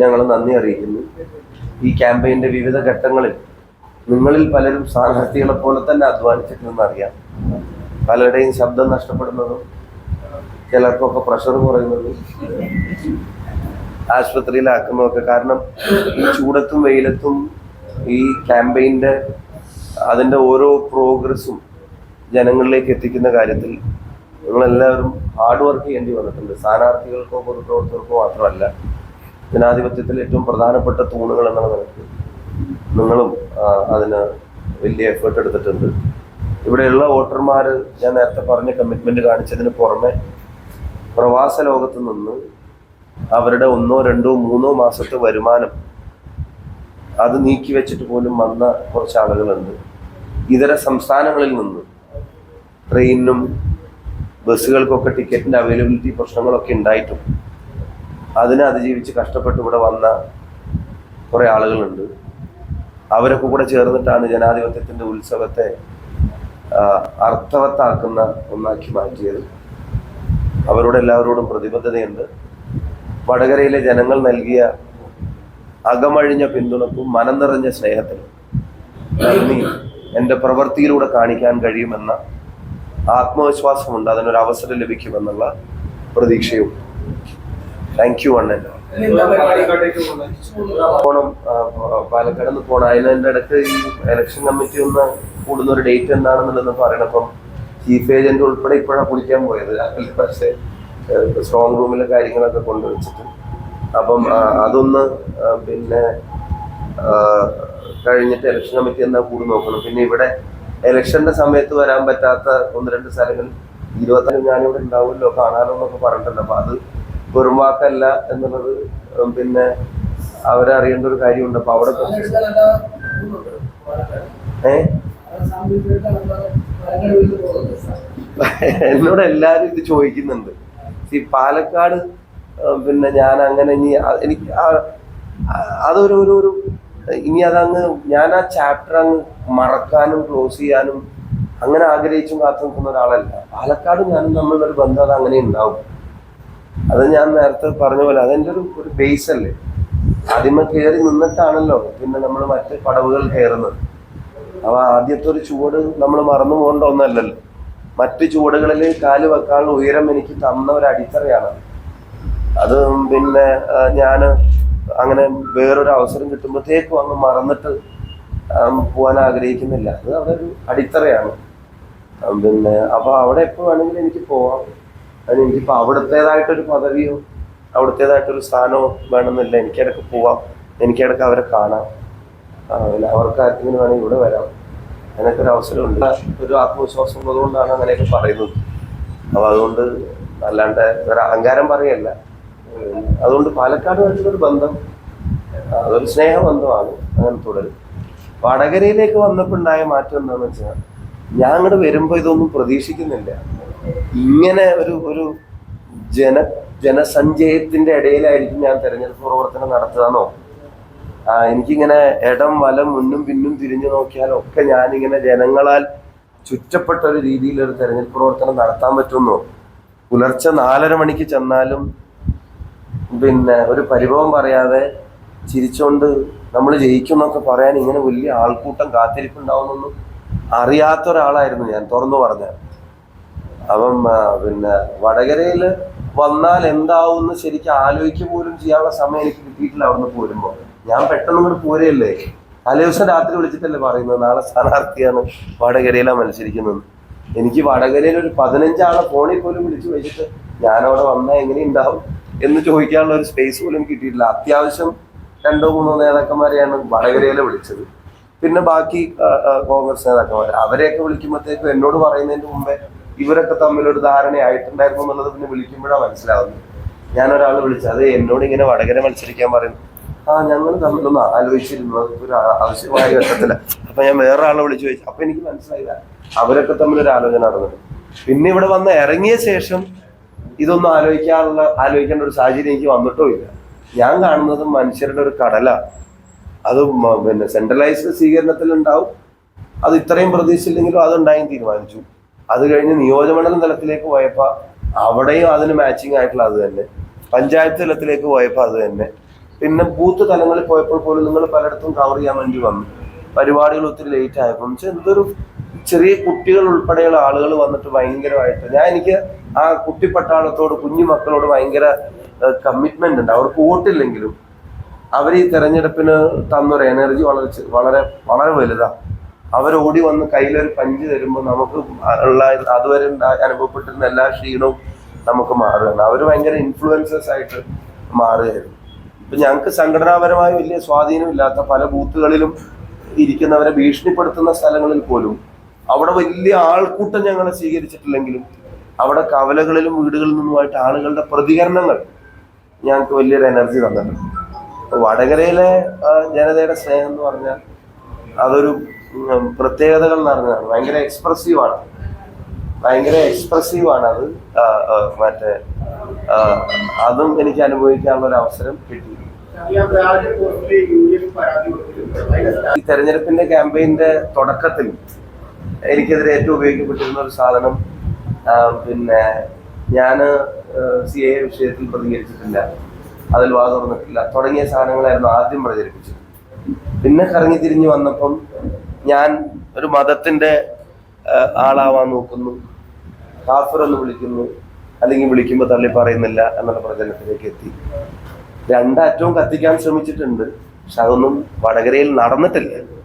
ഞങ്ങൾ നന്ദി അറിയിക്കുന്നു. ഈ ക്യാമ്പയിന്റെ വിവിധ ഘട്ടങ്ങളിൽ നിങ്ങളിൽ പലരും സ്ഥാനാർത്ഥികളെ പോലെ തന്നെ അധ്വാനിച്ചിട്ടുണ്ടെന്ന് അറിയാം. പലരുടെയും ശബ്ദം നഷ്ടപ്പെടുന്നതും ചിലർക്കൊക്കെ പ്രഷർ കുറയുന്നതും ആശുപത്രിയിലാക്കുന്നതൊക്കെ കാരണം ഈ ചൂടത്തും വെയിലത്തും ഈ ക്യാമ്പയിന്റെ അതിന്റെ ഓരോ പ്രോഗ്രസ്സും ജനങ്ങളിലേക്ക് എത്തിക്കുന്ന കാര്യത്തിൽ നിങ്ങളെല്ലാവരും ഹാർഡ് വർക്ക് ചെയ്യേണ്ടി വന്നിട്ടുണ്ട്. സ്ഥാനാർത്ഥികൾക്കോ പൊതുപ്രവർത്തകർക്കോ മാത്രമല്ല. ജനാധിപത്യത്തിൽ ഏറ്റവും പ്രധാനപ്പെട്ട തൂണുകൾ എന്നുള്ള നിലയ്ക്ക് നിങ്ങളും അതിന് വലിയ എഫേർട്ട് എടുത്തിട്ടുണ്ട്. ഇവിടെയുള്ള വോട്ടർമാർ ഞാൻ നേരത്തെ പറഞ്ഞ കമ്മിറ്റ്മെന്റ് കാണിച്ചതിന് പുറമെ പ്രവാസ ലോകത്ത് നിന്ന് അവരുടെ ഒന്നോ രണ്ടോ മൂന്നോ മാസത്തെ വരുമാനം അത് നീക്കി വെച്ചിട്ട് പോലും വന്ന കുറച്ച് ആളുകളുണ്ട് ഇതര സംസ്ഥാനങ്ങളിൽ നിന്ന് ട്രെയിനിനും ബസ്സുകൾക്കൊക്കെ ടിക്കറ്റിന്റെ അവൈലബിലിറ്റി പ്രശ്നങ്ങളൊക്കെ ഉണ്ടായിട്ടും അതിനെ അതിജീവിച്ച് കഷ്ടപ്പെട്ട് ഇവിടെ വന്ന കുറേ ആളുകളുണ്ട്. അവരൊക്കെ കൂടെ ചേർന്നിട്ടാണ് ജനാധിപത്യത്തിന്റെ ഉത്സവത്തെ അർത്ഥവത്താക്കുന്ന ഒന്നാക്കി മാറ്റിയത്. അവരോട് എല്ലാവരോടും പ്രതിബദ്ധതയുണ്ട്. വടകരയിലെ ജനങ്ങൾ നൽകിയ അകമഴിഞ്ഞ പിന്തുണക്കും മനം നിറഞ്ഞ സ്നേഹത്തിനും നന്ദി എന്റെ പ്രവൃത്തിയിലൂടെ കാണിക്കാൻ കഴിയുമെന്ന ആത്മവിശ്വാസമുണ്ട്. അതിനൊരു അവസരം ലഭിക്കുമെന്നുള്ള പ്രതീക്ഷയും താങ്ക് യു അണ്ണൻ. പോണം. പാലക്കാട് നിന്ന് പോണം. അതിന്റെ ഇടയ്ക്ക് ഈ ഇലക്ഷൻ കമ്മിറ്റി ഒന്ന് കൂടുന്ന ഒരു ഡേറ്റ് എന്താണെന്നുള്ളത് പറയണം. അപ്പം ചീഫ് ഏജന്റ് ഉൾപ്പെടെ ഇപ്പോഴാണ് കുളിക്കാൻ പോയത്. പക്ഷേ സ്ട്രോങ് റൂമിലെ കാര്യങ്ങളൊക്കെ കൊണ്ടുവച്ചിട്ട്. അപ്പം അതൊന്ന് പിന്നെ കഴിഞ്ഞിട്ട് ഇലക്ഷൻ കമ്മിറ്റി എന്താ കൂടി നോക്കണം. പിന്നെ ഇവിടെ ഇലക്ഷന്റെ സമയത്ത് വരാൻ പറ്റാത്ത ഒന്ന് രണ്ട് സ്ഥലങ്ങൾ ഇരുപത്തഞ്ച് ഞാനിവിടെ ഉണ്ടാവുമല്ലോ കാണാനോ എന്നൊക്കെ പറഞ്ഞിട്ടുണ്ട്. അപ്പൊ അത് വെറും വാക്കല്ല എന്നുള്ളത് പിന്നെ അവരറിയേണ്ട ഒരു കാര്യമുണ്ട്. അപ്പൊ അവിടെ ഏ? എന്നോട് എല്ലാരും ഇത് ചോദിക്കുന്നുണ്ട്. ഈ പാലക്കാട് പിന്നെ ഞാൻ അങ്ങനെ ഇനി എനിക്ക് അതൊരു ഒരു ഒരു ഇനി അതങ്ങ് ഞാൻ ആ ചാപ്റ്റർ അങ്ങ് മറക്കാനും ക്ലോസ് ചെയ്യാനും അങ്ങനെ ആഗ്രഹിച്ചും കാത്തു നിൽക്കുന്ന ഒരാളല്ല. പാലക്കാട് ഞാനും തമ്മിലുള്ള ഒരു ബന്ധം അത് അങ്ങനെ ഉണ്ടാവും അത് ഞാൻ നേരത്തെ പറഞ്ഞ പോലെ അതെന്റെ ഒരു ഒരു ബേസ് അല്ലേ? ആദ്യമ കയറി നിന്നിട്ടാണല്ലോ പിന്നെ നമ്മൾ മറ്റ് പടവുകൾ കയറുന്നത്. അപ്പൊ ആദ്യത്തെ ഒരു ചുവട് നമ്മൾ മറന്നു പോകേണ്ട ഒന്നല്ലല്ലോ. മറ്റ് ചുവടുകളിൽ കാൽ വെക്കാനുള്ള ഉയരം എനിക്ക് തന്ന ഒരു അടിത്തറയാണ്. അത് പിന്നെ ഞാൻ അങ്ങനെ വേറൊരു അവസരം കിട്ടുമ്പോഴത്തേക്കും അങ്ങ് മറന്നിട്ട് പോകാൻ ആഗ്രഹിക്കുന്നില്ല. അത് അവിടെ ഒരു അടിത്തറയാണ്. പിന്നെ അപ്പൊ അവിടെ എപ്പോ വേണമെങ്കിലും എനിക്ക് പോവാം. അതിന് എനിക്കിപ്പോൾ അവിടുത്തേതായിട്ടൊരു പദവിയോ അവിടുത്തേതായിട്ടൊരു സ്ഥാനമോ വേണമെന്നില്ല. എനിക്കിടക്ക് പോവാം. എനിക്കിടക്ക് അവരെ കാണാം. പിന്നെ അവർക്ക് ആർക്കെങ്കിലും വേണമെങ്കിൽ ഇവിടെ വരാം. അങ്ങനെയൊക്കെ ഒരു അവസരമുണ്ട്. ഒരു ആത്മവിശ്വാസം ഉള്ളതുകൊണ്ടാണ് അങ്ങനെയൊക്കെ പറയുന്നത്. അപ്പൊ അതുകൊണ്ട് അല്ലാണ്ട് ഒരു അഹങ്കാരം പറയല്ല. അതുകൊണ്ട് പാലക്കാടുമായിട്ടുള്ളൊരു ബന്ധം അതൊരു സ്നേഹബന്ധമാണ്. അങ്ങനെ തുടരും. വടകരയിലേക്ക് വന്നപ്പോൾ ഉണ്ടായ മാറ്റം എന്താണെന്ന് വെച്ചാൽ ഞാൻ അങ്ങോട്ട് വരുമ്പോൾ ഇതൊന്നും പ്രതീക്ഷിക്കുന്നില്ല. ഇങ്ങനെ ഒരു ഒരു ജന ജനസഞ്ചയത്തിന്റെ ഇടയിലായിരിക്കും ഞാൻ തെരഞ്ഞെടുപ്പ് പ്രവർത്തനം നടത്തുകയെന്നോ എനിക്കിങ്ങനെ ഇടം വലം മുന്നും പിന്നും തിരിഞ്ഞു നോക്കിയാലൊക്കെ ഞാനിങ്ങനെ ജനങ്ങളാൽ ചുറ്റപ്പെട്ട ഒരു രീതിയിൽ ഒരു തെരഞ്ഞെടുപ്പ് പ്രവർത്തനം നടത്താൻ പറ്റുമെന്നോ പുലർച്ചെ നാലര മണിക്ക് ചെന്നാലും പിന്നെ ഒരു പരിഭവം പറയാതെ ചിരിച്ചുകൊണ്ട് നമ്മൾ ജയിക്കുന്നൊക്കെ പറയാൻ ഇങ്ങനെ വലിയ ആൾക്കൂട്ടം കാത്തിരിപ്പുണ്ടാവുന്നൊന്നും അറിയാത്ത ഒരാളായിരുന്നു ഞാൻ തുറന്നു പറഞ്ഞ അപ്പം പിന്നെ വടകരയിൽ വന്നാൽ എന്താവുമെന്ന് ശരിക്കും ആലോചിക്കുക പോലും ചെയ്യാനുള്ള സമയം എനിക്ക് കിട്ടിയിട്ടില്ല അവിടുന്ന് പോരുമ്പോൾ. ഞാൻ പെട്ടെന്ന് ഇങ്ങോട്ട് പോരല്ലേ? തലേ ദിവസം രാത്രി വിളിച്ചിട്ടല്ലേ പറയുന്നത് നാളെ സ്ഥാനാർത്ഥിയാണ് വടകരയിലാണ് മത്സരിക്കുന്നത്. എനിക്ക് വടകരയിൽ ഒരു പതിനഞ്ചാളെ ഫോണിൽ പോലും വിളിച്ചു വെച്ചിട്ട് ഞാനവിടെ വന്നാൽ എങ്ങനെ ഉണ്ടാവും എന്ന് ചോദിക്കാനുള്ള ഒരു സ്പേസ് പോലും കിട്ടിയിട്ടില്ല. അത്യാവശ്യം രണ്ടോ മൂന്നോ നേതാക്കന്മാരെയാണ് വടകരയിലെ വിളിച്ചത്. പിന്നെ ബാക്കി കോൺഗ്രസ് നേതാക്കന്മാർ അവരെയൊക്കെ വിളിക്കുമ്പോഴത്തേക്കും എന്നോട് പറയുന്നതിന് മുമ്പേ ഇവരൊക്കെ തമ്മിൽ ഒരു ധാരണയായിട്ടുണ്ടായിരുന്നു എന്നുള്ളത് പിന്നെ വിളിക്കുമ്പോഴാണ് മനസ്സിലാവുന്നത്. ഞാൻ ഒരാൾ വിളിച്ചു അത് എന്നോട് ഇങ്ങനെ വടകര മത്സരിക്കാൻ പറയുന്നു ആ ഞങ്ങൾ തമ്മിലൊന്ന് ആലോചിച്ചിരുന്നു. ഒരു ആവശ്യമായ ഘട്ടത്തിൽ. അപ്പൊ ഞാൻ വേറൊരാളെ വിളിച്ചു ചോദിച്ചു. അപ്പൊ എനിക്ക് മനസ്സിലായില്ല. അവരൊക്കെ തമ്മിൽ ഒരു ആലോചന നടന്നത് പിന്നെ ഇവിടെ വന്ന് ഇറങ്ങിയ ശേഷം ഇതൊന്നും ആലോചിക്കാനുള്ള ആലോചിക്കേണ്ട ഒരു സാഹചര്യം എനിക്ക് വന്നിട്ടും ഇല്ല. ഞാൻ കാണുന്നത് മനുഷ്യരുടെ ഒരു കടല. അത് പിന്നെ സെൻട്രലൈസ്ഡ് സ്വീകരണത്തിൽ ഉണ്ടാവും അത് ഇത്രയും പ്രതീക്ഷിച്ചില്ലെങ്കിലും അതുണ്ടായി തീരുമാനിച്ചു. അത് കഴിഞ്ഞ് നിയോജകമണ്ഡലം തലത്തിലേക്ക് പോയപ്പോൾ അവിടെയും അതിന് മാച്ചിങ് ആയിട്ടുള്ള അത് തന്നെ. പഞ്ചായത്ത് തലത്തിലേക്ക് പോയപ്പോൾ അത് തന്നെ. പിന്നെ ബൂത്ത് തലങ്ങളിൽ പോയപ്പോൾ പോലും നിങ്ങൾ പലയിടത്തും കവർ ചെയ്യാൻ വേണ്ടി വന്നു. പരിപാടികൾ ഒത്തിരി ലേറ്റ് ആയപ്പോൾ എന്തൊരു ചെറിയ കുട്ടികൾ ഉൾപ്പെടെയുള്ള ആളുകൾ വന്നിട്ട് ഭയങ്കരമായിട്ട് ഞാൻ എനിക്ക് ആ കുട്ടിപ്പട്ടാളത്തോട് കുഞ്ഞു മക്കളോട് ഭയങ്കര കമ്മിറ്റ്മെന്റ് ഉണ്ട്. അവർക്ക് വോട്ടില്ലെങ്കിലും അവർ ഈ തെരഞ്ഞെടുപ്പിന് തന്നൊരു എനർജി വളരെ വളരെ വളരെ വലുതാണ് അവരോടി വന്ന് കയ്യിലൊരു പഞ്ച് തരുമ്പോൾ നമുക്ക് ഉള്ള അതുവരെ അനുഭവപ്പെട്ടിരുന്ന എല്ലാ ക്ഷീണവും നമുക്ക് മാറുകയാണ്. അവർ ഭയങ്കര ഇൻഫ്ലുവൻസേഴ്സ് ആയിട്ട് മാറുകയായിരുന്നു. ഇപ്പം ഞങ്ങൾക്ക് സംഘടനാപരമായി വലിയ സ്വാധീനമില്ലാത്ത പല ബൂത്തുകളിലും ഇരിക്കുന്നവരെ ഭീഷണിപ്പെടുത്തുന്ന സ്ഥലങ്ങളിൽ പോലും അവിടെ വലിയ ആൾക്കൂട്ടം ഞങ്ങളെ സ്വീകരിച്ചിട്ടില്ലെങ്കിലും അവിടെ കവലകളിലും വീടുകളിൽ നിന്നുമായിട്ട് ആളുകളുടെ പ്രതികരണങ്ങൾ ഞങ്ങൾക്ക് വലിയൊരു എനർജി തന്നിട്ടുണ്ട്. വടകരയിലെ ജനതയുടെ സ്നേഹം എന്ന് പറഞ്ഞാൽ അതൊരു പ്രത്യേകതകൾ നിറഞ്ഞതാണ്. ഭയങ്കര എക്സ്പ്രസീവ് ആണ്. ഭയങ്കര എക്സ്പ്രസീവ് ആണ് അത്. മറ്റേ അതും എനിക്ക് അനുഭവിക്കാനുള്ള ഒരു അവസരം കിട്ടി. ഈ തെരഞ്ഞെടുപ്പിന്റെ ക്യാമ്പയിന്റെ തുടക്കത്തിൽ എനിക്കെതിരെ ഏറ്റവും ഉപയോഗിക്കപ്പെട്ടിരുന്ന ഒരു സാധനം പിന്നെ ഞാൻ സി എ വിഷയത്തിൽ പ്രതികരിച്ചിട്ടില്ല. അതിൽ വാ തുറന്നിട്ടില്ല. തുടങ്ങിയ സാധനങ്ങളായിരുന്നു ആദ്യം പ്രചരിപ്പിച്ചത്. പിന്നെ കറങ്ങി തിരിഞ്ഞു വന്നപ്പം ഞാൻ ഒരു മതത്തിന്റെ ആളാവാൻ നോക്കുന്നു. കാഫർ എന്ന് വിളിക്കുന്നു. അല്ലെങ്കിൽ വിളിക്കുമ്പോൾ തള്ളി പറയുന്നില്ല എന്നുള്ള പ്രചരണത്തിലേക്ക് എത്തി. രണ്ടറ്റവും കത്തിക്കാൻ ശ്രമിച്ചിട്ടുണ്ട്. പക്ഷെ അതൊന്നും വടകരയിൽ നടന്നിട്ടില്ല.